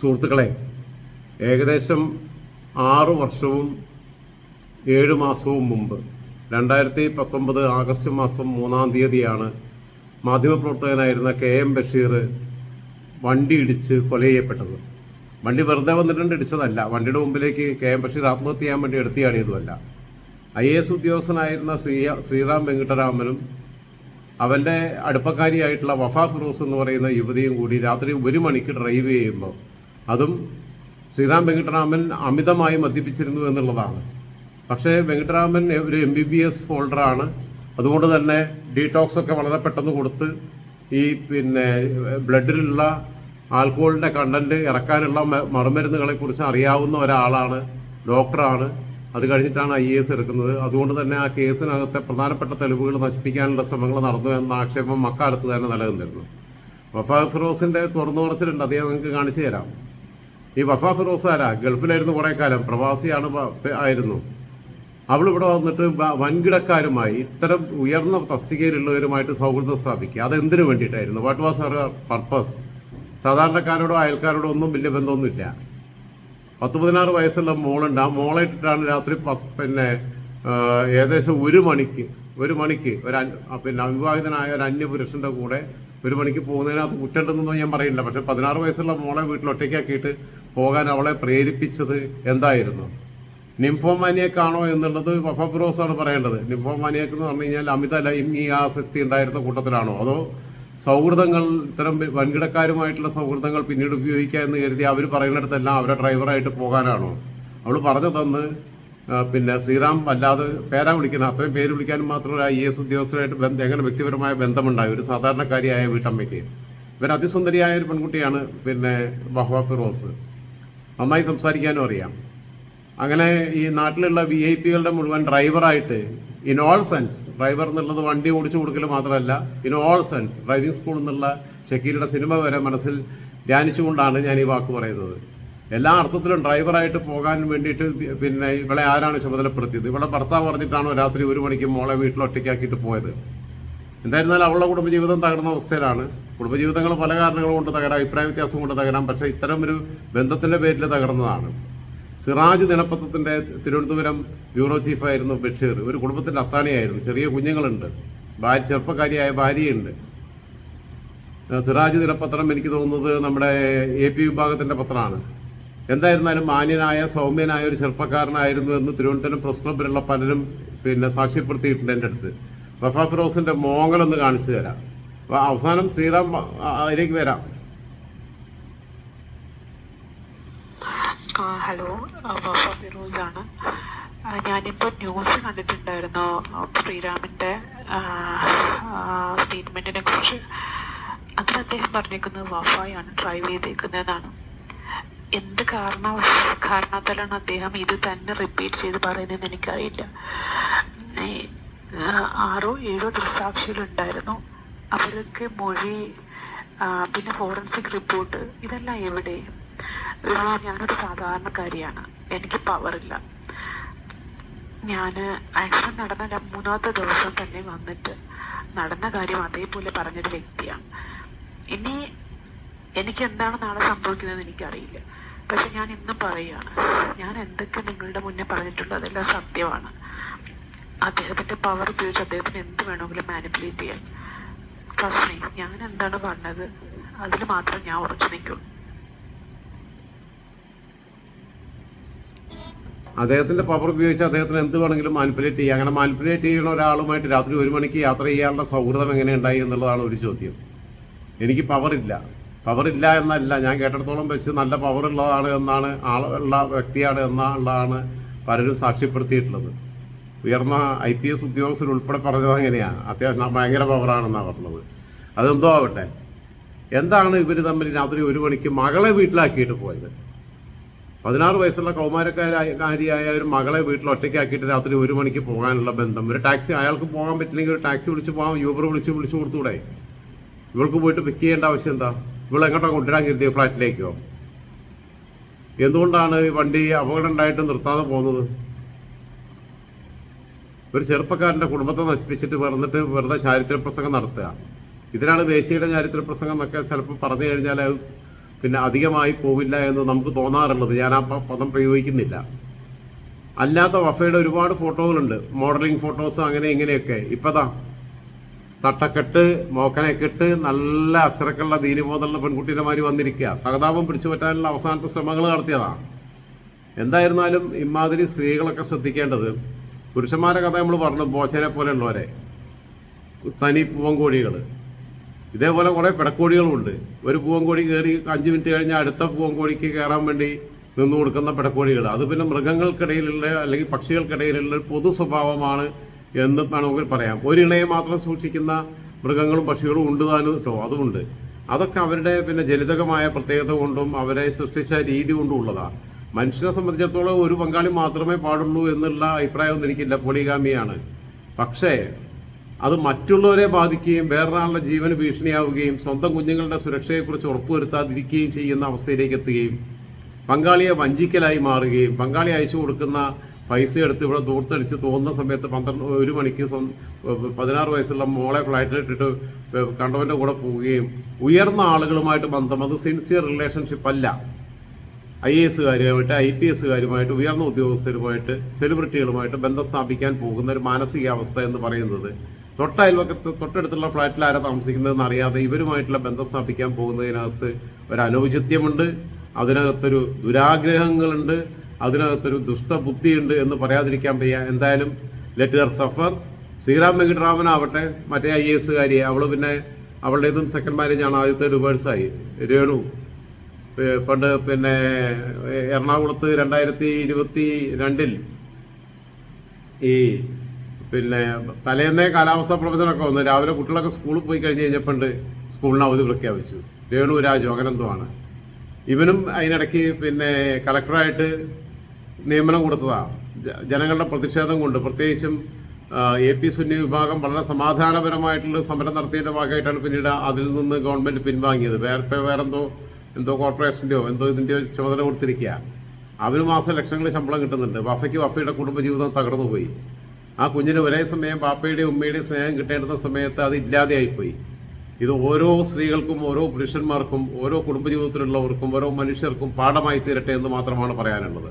സുഹൃത്തുക്കളെ ഏകദേശം ആറു വർഷവും ഏഴ് മാസവും മുമ്പ് രണ്ടായിരത്തി പത്തൊമ്പത് ആഗസ്റ്റ് മാസം മൂന്നാം തീയതിയാണ് മാധ്യമപ്രവർത്തകനായിരുന്ന കെ എം ബഷീർ വണ്ടി ഇടിച്ച് കൊല ചെയ്യപ്പെട്ടത്. വണ്ടി വെറുതെ വന്നിട്ടുണ്ട് ഇടിച്ചതല്ല. വണ്ടിയുടെ മുമ്പിലേക്ക് കെ എം ബഷീർ ആത്മഹത്യ ചെയ്യാൻ വേണ്ടി എടുത്തിയാടിയതുമല്ല. ഐ എ എസ് ഉദ്യോഗസ്ഥനായിരുന്ന ശ്രീ ശ്രീറാം വെങ്കിട്ടരാമനും അവന്റെ അടുപ്പക്കാരിയായിട്ടുള്ള വഫാ ഫിറോസ് എന്ന് പറയുന്ന യുവതിയും കൂടി രാത്രി ഒരു മണിക്ക് ഡ്രൈവ് ചെയ്യുമ്പോൾ അതും ശ്രീറാം വെങ്കിട്ടരാമൻ അമിതമായി മദ്യപിച്ചിരുന്നു എന്നുള്ളതാണ്. പക്ഷേ വെങ്കിട്ടരാമൻ ഒരു എം ബി ബി എസ് ഹോൾഡറാണ്. അതുകൊണ്ട് തന്നെ ഡീടോക്സ് ഒക്കെ വളരെ പെട്ടെന്ന് കൊടുത്ത് ഈ പിന്നെ ബ്ലഡിലുള്ള ആൽക്കഹോളിന്റെ കണ്ടന്റ് ഇറക്കാനുള്ള മറുമരുന്നുകളെക്കുറിച്ച് അറിയാവുന്ന ഒരാളാണ് ഡോക്ടറാണ്. അത് കഴിഞ്ഞിട്ടാണ് ഐ എസ് എടുക്കുന്നത്. അതുകൊണ്ട് തന്നെ ആ കേസിനകത്തെ പ്രധാനപ്പെട്ട തെളിവുകൾ നശിപ്പിക്കാനുള്ള ശ്രമങ്ങൾ നടന്നു എന്ന ആക്ഷേപം അക്കാലത്ത് തന്നെ നിലനിന്നിരുന്നു. വഫാ ഫിറോസിന്റെ തുറന്നു പറച്ചിലുണ്ട് അദ്ദേഹം നിങ്ങൾക്ക് കാണിച്ചു തരാം. ഈ വഫ ഫിറോസാല ഗൾഫിലായിരുന്നു കുറേ കാലം. പ്രവാസിയാണ് ആയിരുന്നു. അവൾ ഇവിടെ വന്നിട്ട് വൻകിടക്കാരുമായി ഇത്തരം ഉയർന്ന തസ്തികയിലുള്ളവരുമായിട്ട് സൗഹൃദം സ്ഥാപിക്കുക. അതെന്തിനു വേണ്ടിയിട്ടായിരുന്നു? വാട്ട് വാസ് അവർ പർപ്പസ് സാധാരണക്കാരോടോ അയൽക്കാരോടോ ഒന്നും വലിയ ബന്ധമൊന്നുമില്ല. പത്ത് പതിനാറ് വയസ്സുള്ള മോളുണ്ട്. ആ മോളെ ഇട്ടിട്ടാണ് രാത്രി പിന്നെ ഏകദേശം ഒരു മണിക്ക് ഒരു മണിക്ക് ഒരു പിന്നെ അവിവാഹിതനായ ഒരു അന്യപുരുഷന്റെ കൂടെ ഒരു മണിക്ക് പോകുന്നതിനകത്ത് കുറ്റമുണ്ടെന്നൊന്നും ഞാൻ പറയില്ല. പക്ഷെ പതിനാറ് വയസ്സുള്ള മോളെ വീട്ടിൽ ഒറ്റയ്ക്കാക്കിയിട്ട് പോകാൻ അവളെ പ്രേരിപ്പിച്ചത് എന്തായിരുന്നു? നിംഫോമാനിയക്കാണോ എന്നുള്ളത് വഫ ഫിറോസാണ് പറയേണ്ടത്. നിംഫോമാനിയക്ക് എന്ന് പറഞ്ഞു കഴിഞ്ഞാൽ അമിത ലൈംഗികാസക്തി ഉണ്ടായിരുന്ന കൂട്ടത്തിലാണോ? അതോ സൗഹൃദങ്ങൾ ഇത്തരം വൻകിടക്കാരുമായിട്ടുള്ള സൗഹൃദങ്ങൾ പിന്നീട് ഉപയോഗിക്കുക എന്ന് കരുതി അവർ പറയുന്നിടത്തെല്ലാം അവരെ ഡ്രൈവറായിട്ട് പോകാനാണോ? അവൾ പറഞ്ഞു തന്ന് പിന്നെ ശ്രീറാം അല്ലാതെ പേരാ വിളിക്കുന്ന അത്രയും പേര് വിളിക്കാനും മാത്രമല്ല ഐ എസ് ഉദ്യോഗസ്ഥരായിട്ട് ബന്ധം എങ്ങനെ വ്യക്തിപരമായ ബന്ധമുണ്ടായി? ഒരു സാധാരണക്കാരിയായ വീട്ടമ്മയ്ക്ക്. ഇവർ അതിസുന്ദരിയായ ഒരു പെൺകുട്ടിയാണ് പിന്നെ ബഹ്വാ ഫിറോസ് നന്നായി സംസാരിക്കാനും അറിയാം. അങ്ങനെ ഈ നാട്ടിലുള്ള വി ഐ പികളുടെ മുഴുവൻ ഡ്രൈവറായിട്ട് ഇൻ ഓൾ സെൻസ് ഡ്രൈവർ എന്നുള്ളത് വണ്ടി ഓടിച്ചു കൊടുക്കൽ മാത്രമല്ല in all sense driving school എന്നുള്ള ഷക്കീലിയുടെ സിനിമ വരെ മനസ്സിൽ ധ്യാനിച്ചുകൊണ്ടാണ് ഞാൻ ഈ വാക്ക് പറയുന്നത്. എല്ലാ അർത്ഥത്തിലും ഡ്രൈവറായിട്ട് പോകാൻ വേണ്ടിയിട്ട് പിന്നെ ഇവളെ ആരാണ് ചുമതലപ്പെടുത്തിയത്? ഇവളെ ഭർത്താവ് പറഞ്ഞിട്ടാണോ രാത്രി ഒരു മണിക്ക് മോളെ വീട്ടിൽ ഒറ്റയ്ക്കാക്കിയിട്ട് പോയത്? എന്തായിരുന്നാലും അവളുടെ കുടുംബജീവിതം തകർന്ന അവസ്ഥയിലാണ്. കുടുംബജീവിതങ്ങൾ പല കാരണങ്ങൾ കൊണ്ട് തകരാം അഭിപ്രായ വ്യത്യാസം കൊണ്ട് തകരാം പക്ഷേ ഇത്തരം ഒരു ബന്ധത്തിന്റെ പേരിൽ തകർന്നതാണ്. സിറാജ് ദിനപത്രത്തിന്റെ തിരുവനന്തപുരം ബ്യൂറോ ചീഫായിരുന്നു ബഷീർ. ഒരു കുടുംബത്തിന്റെ അത്താണിയായിരുന്നു. ചെറിയ കുഞ്ഞുങ്ങളുണ്ട്. ഭാര്യ ചെറുപ്പക്കാരിയായ ഭാര്യയുണ്ട്. സിറാജ് ദിനപത്രം എനിക്ക് തോന്നുന്നത് നമ്മുടെ എ പി വിഭാഗത്തിന്റെ പത്രമാണ്. എന്തായിരുന്നാലും മാന്യനായ സൗമ്യനായ ഒരു ചെറുപ്പക്കാരനായിരുന്നു എന്ന് തിരുവനന്തപുരം പ്രസ് ക്ലബിലുള്ള പലരും പിന്നെ സാക്ഷ്യപ്പെടുത്തിയിട്ടുണ്ട് എന്റെ അടുത്ത്. വഫ ഫിറോസിന്റെ മോങ്ങലൊന്ന് കാണിച്ചു തരാം. അപ്പോൾ അവസാനം ശ്രീറാം അതിലേക്ക് വരാം. ഹലോ. വഫ ഫിറോസാണ്. ഞാനിപ്പോൾ ന്യൂസ് കണ്ടിട്ടുണ്ടായിരുന്നു ശ്രീരാമിന്റെ സ്റ്റേറ്റ്മെന്റിനെ കുറിച്ച്. അതിൽ അദ്ദേഹം പറഞ്ഞേക്കുന്നത് വഫായാണ് ഡ്രൈവ് ചെയ്തേക്കുന്നതെന്നാണ്. എന്ത് കാരണ കാരണത്താലാണ് അദ്ദേഹം ഇത് തന്നെ റിപ്പീറ്റ് ചെയ്ത് പറയുന്നതെന്ന് എനിക്കറിയില്ല. ആറോ ഏഴോ ദൃസാക്ഷികളുണ്ടായിരുന്നു അവരൊക്കെ മൊഴി പിന്നെ ഫോറൻസിക് റിപ്പോർട്ട് ഇതെല്ലാം എവിടെ? ഞാനൊരു സാധാരണക്കാരിയാണ്. എനിക്ക് പവറില്ല. ഞാൻ ആക്സിഡന്റ് നടന്ന മൂന്നാമത്തെ ദിവസം തന്നെ വന്നിട്ട് നടന്ന കാര്യം അതേപോലെ പറഞ്ഞൊരു വ്യക്തിയാണ്. ഇനി എനിക്ക് എന്താണ് നാളെ സംഭവിക്കുന്നത് എനിക്കറിയില്ല. പക്ഷെ ഞാൻ ഇന്നും പറയുകയാണ് ഞാൻ എന്തൊക്കെ നിങ്ങളുടെ മുന്നേ പറഞ്ഞിട്ടുണ്ടോ അതെല്ലാം സത്യമാണ്. അദ്ദേഹത്തിന്റെ പവർ ഉപയോഗിച്ച് അദ്ദേഹത്തിന് എന്ത് വേണമെങ്കിലും മാനിപ്പുലേറ്റ് ചെയ്യാം. ട്രസ്റ്റ് മീ ഞാൻ എന്താണ് പറഞ്ഞത്? അതിൽ മാത്രം ഞാൻ ഉറച്ചു നിൽക്കും. അദ്ദേഹത്തിന്റെ പവർ ഉപയോഗിച്ച് അദ്ദേഹത്തിന് എന്ത് വേണമെങ്കിലും മാനിപ്പുലേറ്റ് ചെയ്യാം. അങ്ങനെ മാനിപ്പുലേറ്റ് ചെയ്യുന്ന ഒരാളുമായിട്ട് രാത്രി ഒരു മണിക്ക് യാത്ര ചെയ്യാനുള്ള സൗഹൃദം എങ്ങനെയുണ്ടായി എന്നുള്ളതാണ് ഒരു ചോദ്യം. എനിക്ക് പവറില്ല പവറില്ല എന്നല്ല. ഞാൻ കേട്ടിടത്തോളം വെച്ച് നല്ല പവറുള്ളതാണ് എന്നാണ് ആളുള്ള വ്യക്തിയാണ് എന്നുള്ളതാണ് പലരും സാക്ഷ്യപ്പെടുത്തിയിട്ടുള്ളത്. ഉയർന്ന ഐ പി എസ് ഉദ്യോഗസ്ഥർ ഉൾപ്പെടെ പറഞ്ഞത് അങ്ങനെയാണ് അത്യാവശ്യം ഭയങ്കര പവറാണെന്നാണ് പറഞ്ഞത്. അതെന്തോ ആവട്ടെ. എന്താണ് ഇവർ തമ്മിൽ രാത്രി ഒരു മണിക്ക് മകളെ വീട്ടിലാക്കിയിട്ട് പോയത്? പതിനാറ് വയസ്സുള്ള കൗമാരക്കാരായ കാരിയായ ഒരു മകളെ വീട്ടിൽ ഒറ്റയ്ക്കാക്കിയിട്ട് രാത്രി ഒരു മണിക്ക് പോകാനുള്ള ബന്ധം. ഒരു ടാക്സി അയാൾക്ക് പോകാൻ പറ്റില്ലെങ്കിൽ ഒരു ടാക്സി വിളിച്ച് പോകാം യൂബർ വിളിച്ച് വിളിച്ചു കൊടുത്തൂടെ? ഇവൾക്ക് പോയിട്ട് പിക്ക് ചെയ്യേണ്ട ആവശ്യം എന്താ? ഇവൾ എങ്ങോട്ടാണ് കൊണ്ടുവരാൻ കരുതിയ ഫ്ലാറ്റിലേക്കോ? എന്തുകൊണ്ടാണ് ഈ വണ്ടി അപകടം ഉണ്ടായിട്ട് നിർത്താതെ പോകുന്നത്? ഒരു ചെറുപ്പക്കാരന്റെ കുടുംബത്തെ നശിപ്പിച്ചിട്ട് വെറുതെ വെറുതെ ചാരിത്ര പ്രസംഗം നടത്തുക. ഇതിനാണ് ദേശീയയുടെ ചാരിത്ര പ്രസംഗം എന്നൊക്കെ ചിലപ്പോൾ പറഞ്ഞു കഴിഞ്ഞാൽ പിന്നെ അധികമായി പോവില്ല എന്ന് നമുക്ക് തോന്നാറുള്ളത്. ഞാൻ ആ പദം പ്രയോഗിക്കുന്നില്ല. അല്ലാത്ത വഫയുടെ ഒരുപാട് ഫോട്ടോകളുണ്ട്. മോഡലിംഗ് ഫോട്ടോസ് അങ്ങനെ ഇങ്ങനെയൊക്കെ. ഇപ്പതാ തട്ടക്കെട്ട് മോക്കനെ കെട്ട് നല്ല അച്ചടക്കമുള്ള ദീനബോധമുള്ള പെൺകുട്ടിയുടെ മാതിരി വന്നിരിക്കുക. സഹതാപം പിടിച്ചു പറ്റാനുള്ള അവസാനത്തെ ശ്രമങ്ങൾ നടത്തിയതാണ് എന്തായിരുന്നാലും ഇമാതിരി സ്ത്രീകളൊക്കെ ശ്രദ്ധിക്കേണ്ടത് പുരുഷന്മാരെ കഥ നമ്മൾ പറഞ്ഞു ബോച്ചേനെ പോലെ ഉള്ളവരെ തനി പൂവൻകോഴികൾ. ഇതേപോലെ കുറേ പിടക്കോഴികളുണ്ട് ഒരു പൂവൻകോഴി കയറി അഞ്ച് മിനിറ്റ് കഴിഞ്ഞാൽ അടുത്ത പൂവൻകോഴിക്ക് കയറാൻ വേണ്ടി നിന്ന് കൊടുക്കുന്ന പിടക്കോഴികൾ. അത് പിന്നെ മൃഗങ്ങൾക്കിടയിലുള്ള അല്ലെങ്കിൽ പക്ഷികൾക്കിടയിലുള്ള പൊതു സ്വഭാവമാണ് എന്ന് വേണമെങ്കിൽ പറയാം. ഒരു ഇണയെ മാത്രം സൂക്ഷിക്കുന്ന മൃഗങ്ങളും പക്ഷികളും ഉണ്ട് താനും കേട്ടോ അതുമുണ്ട്. അതൊക്കെ അവരുടെ പിന്നെ ജനിതകമായ പ്രത്യേകത കൊണ്ടും അവരെ സൃഷ്ടിച്ച രീതി കൊണ്ടും ഉള്ളതാണ്. മനുഷ്യനെ സംബന്ധിച്ചിടത്തോളം ഒരു പങ്കാളി മാത്രമേ പാടുള്ളൂ എന്നുള്ള അഭിപ്രായമൊന്നും എനിക്കില്ല. പോളിഗാമിയാണ്. പക്ഷേ അത് മറ്റുള്ളവരെ ബാധിക്കുകയും വേറൊരാളുടെ ജീവന് ഭീഷണിയാവുകയും സ്വന്തം കുഞ്ഞുങ്ങളുടെ സുരക്ഷയെക്കുറിച്ച് ഉറപ്പുവരുത്താതിരിക്കുകയും ചെയ്യുന്ന അവസ്ഥയിലേക്ക് എത്തുകയും പങ്കാളിയെ വഞ്ചിക്കലായി മാറുകയും പങ്കാളി അയച്ചു കൊടുക്കുന്ന പൈസ എടുത്ത് ഇവിടെ ദൂർത്തടിച്ച് തോന്നുന്ന സമയത്ത് പന്ത്രണ്ട് ഒരു മണിക്ക് പതിനാറ് വയസ്സുള്ള മോളെ ഫ്ലാറ്റിലിട്ടിട്ട് കണ്ടവന്റെ കൂടെ പോവുകയും ഉയർന്ന ആളുകളുമായിട്ട് ബന്ധം. അത് സിൻസിയർ റിലേഷൻഷിപ്പ് അല്ല. ഐ എ എസുകാരുമായിട്ട് ഐ പി എസുകാരുമായിട്ട് ഉയർന്ന ഉദ്യോഗസ്ഥരുമായിട്ട് സെലിബ്രിറ്റികളുമായിട്ട് ബന്ധം സ്ഥാപിക്കാൻ പോകുന്ന ഒരു മാനസികാവസ്ഥ എന്ന് പറയുന്നത് തൊട്ടയൽവക്കത്ത് തൊട്ടടുത്തുള്ള ഫ്ലാറ്റിൽ ആരാ താമസിക്കുന്നതെന്ന് അറിയാതെ ഇവരുമായിട്ടുള്ള ബന്ധം സ്ഥാപിക്കാൻ പോകുന്നതിനകത്ത് ഒരു അനൗചിത്യമുണ്ട് അതിനകത്തൊരു ദുരാഗ്രഹങ്ങളുണ്ട് അതിനകത്തൊരു ദുഷ്ടബുദ്ധിയുണ്ട് എന്ന് പറയാതിരിക്കാൻ വയ്യ. എന്തായാലും ലെറ്റ് സഫർ ശ്രീറാം വെങ്കിട്ടരാമനാവട്ടെ മറ്റേ ഐ എ എസുകാരിയെ അവൾ പിന്നെ അവളുടേതും സെക്കൻഡ് മാരേജാണ് ആദ്യത്തെ ഡിവേഴ്സായി രേണു പണ്ട് പിന്നെ എറണാകുളത്ത് രണ്ടായിരത്തി ഇരുപത്തി രണ്ടിൽ ഈ പിന്നെ തലേന്നേ കാലാവസ്ഥാ പ്രവചനമൊക്കെ വന്നു. രാവിലെ കുട്ടികളൊക്കെ സ്കൂളിൽ പോയി കഴിഞ്ഞ് കഴിഞ്ഞപ്പോണ്ട് സ്കൂളിന് അവധി പ്രഖ്യാപിച്ചു. രേണു രാജു ഇവനും അതിനിടയ്ക്ക് പിന്നെ കലക്ടറായിട്ട് നിയമനം കൊടുത്തതാണ് ജനങ്ങളുടെ പ്രതിഷേധം കൊണ്ട് പ്രത്യേകിച്ചും എ പി സുന്നി വിഭാഗം വളരെ സമാധാനപരമായിട്ടുള്ള സമരം നടത്തിയതിന്റെ ഭാഗമായിട്ടാണ് പിന്നീട് അതിൽ നിന്ന് ഗവൺമെന്റ് പിൻവാങ്ങിയത്. വേറെ വേറെന്തോ എന്തോ കോർപ്പറേഷന്റെയോ എന്തോ ഇതിന്റെയോ ചുമതല കൊടുത്തിരിക്കുക അവന് മാസം ലക്ഷങ്ങൾ ശമ്പളം കിട്ടുന്നുണ്ട്. വഫയ്ക്ക് വഫയുടെ കുടുംബജീവിതം തകർന്നു പോയി ആ കുഞ്ഞിന് ഒരേ സമയം പാപ്പയുടെയും ഉമ്മയുടെയും സ്നേഹം കിട്ടേണ്ട സമയത്ത് അത് ഇല്ലാതെയായിപ്പോയി. ഇത് ഓരോ സ്ത്രീകൾക്കും ഓരോ പുരുഷന്മാർക്കും ഓരോ കുടുംബജീവിതത്തിലുള്ളവർക്കും ഓരോ മനുഷ്യർക്കും പാഠമായി തീരട്ടെ എന്ന് മാത്രമാണ് പറയാനുള്ളത്.